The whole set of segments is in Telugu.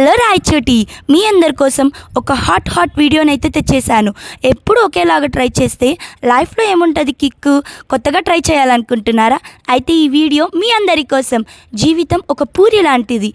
హలో రాయచోటి మీ అందరి కోసం ఒక హాట్ హాట్ వీడియోని అయితే తెచ్చేసాను ఎప్పుడు ఒకేలాగా ట్రై చేస్తే లైఫ్లో ఏముంటుంది కిక్కు? కొత్తగా ట్రై చేయాలనుకుంటున్నారా? అయితే ఈ వీడియో మీ అందరి కోసం. జీవితం ఒక పూరి లాంటిది.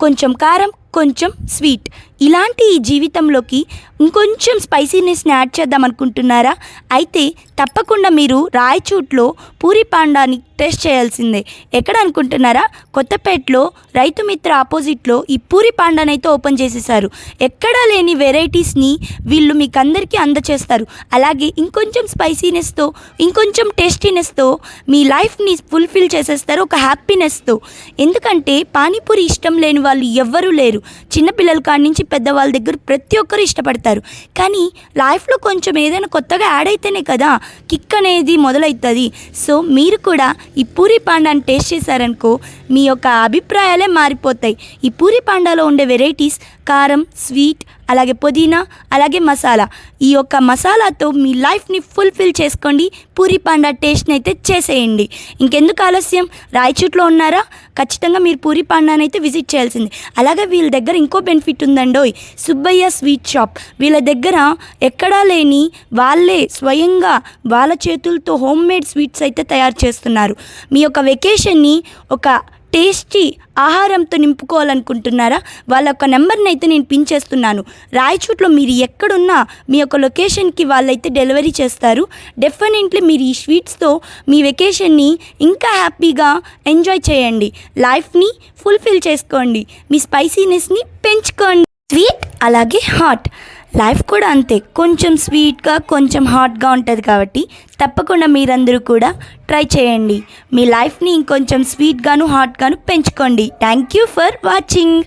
కొంచెం కారం కొంచెం స్వీట్. ఇలాంటి ఈ జీవితంలోకి ఇంకొంచెం స్పైసీనెస్ని యాడ్ చేద్దాం అనుకుంటున్నారా అయితే తప్పకుండా మీరు రాయచూట్లో పూరి పాండాని టెస్ట్ చేయాల్సిందే. ఎక్కడ అనుకుంటున్నారా? కొత్తపేటలో రైతు మిత్ర ఆపోజిట్లో ఈ పూరి పాండాని అయితే ఓపెన్ చేసేసారు ఎక్కడా లేని వెరైటీస్ని వీళ్ళు మీకు అందరికీ అందచేస్తారు. అలాగే ఇంకొంచెం స్పైసీనెస్తో ఇంకొంచెం టేస్టీనెస్తో మీ లైఫ్ని ఫుల్ఫిల్ చేసేస్తారు. ఒక హ్యాపీనెస్తో. ఎందుకంటే పానీపూరి ఇష్టం లేని వాళ్ళు ఎవ్వరూ లేరు. చిన్నపిల్లల కాడి నుంచి పెద్దవాళ్ళ దగ్గర ప్రతి ఒక్కరు ఇష్టపడతారు. కానీ లైఫ్లో కొంచెం ఏదైనా కొత్తగా యాడ్ అయితేనే కదా కిక్ అనేది మొదలవుతుంది సో మీరు కూడా ఈ పూరి పాండాని టేస్ట్ చేశారనుకో మీ యొక్క అభిప్రాయాలే మారిపోతాయి. ఈ పూరి పాండాలో ఉండే వెరైటీస్ కారం స్వీట్ అలాగే పుదీనా అలాగే మసాలా. ఈ యొక్క మసాలాతో మీ లైఫ్ని ఫుల్ఫిల్ చేసుకోండి. పూరి పాండా టేస్ట్ని అయితే చేసేయండి. ఇంకెందుకు ఆలస్యం? రాయచూట్లో ఉన్నారా? ఖచ్చితంగా మీరు పూరి పాండాని అయితే విజిట్ చేయాల్సింది. అలాగే వీళ్ళ దగ్గర ఇంకో బెనిఫిట్ ఉందండోయ్ సుబ్బయ్య స్వీట్ షాప్. వీళ్ళ దగ్గర ఎక్కడా లేని వాళ్ళే స్వయంగా వాళ్ళ చేతులతో హోమ్ మేడ్ స్వీట్స్ అయితే తయారు చేస్తున్నారు. మీ యొక్క వెకేషన్ని ఒక టేస్టీ ఆహారంతో నింపుకోవాలనుకుంటున్నారా? వాళ్ళ యొక్క నెంబర్ని అయితే నేను పిన్ చేస్తున్నాను. రాయచూట్లో మీరు ఎక్కడున్నా మీ యొక్క లొకేషన్కి వాళ్ళైతే డెలివరీ చేస్తారు. డెఫినెట్లీ మీరు ఈ స్వీట్స్తో మీ వెకేషన్ని ఇంకా హ్యాపీగా ఎంజాయ్ చేయండి. లైఫ్ని ఫుల్ఫిల్ చేసుకోండి. మీ స్పైసీనెస్ని పెంచుకోండి. స్వీట్ అలాగే హాట్. లైఫ్ కూడా అంతే. కొంచెం స్వీట్గా కొంచెం హాట్గా ఉంటుంది కాబట్టి తప్పకుండా మీరందరూ కూడా ట్రై చేయండి. మీ లైఫ్ని ఇంకొంచెం స్వీట్గాను హాట్గాను పెంచుకోండి. Thank you for watching.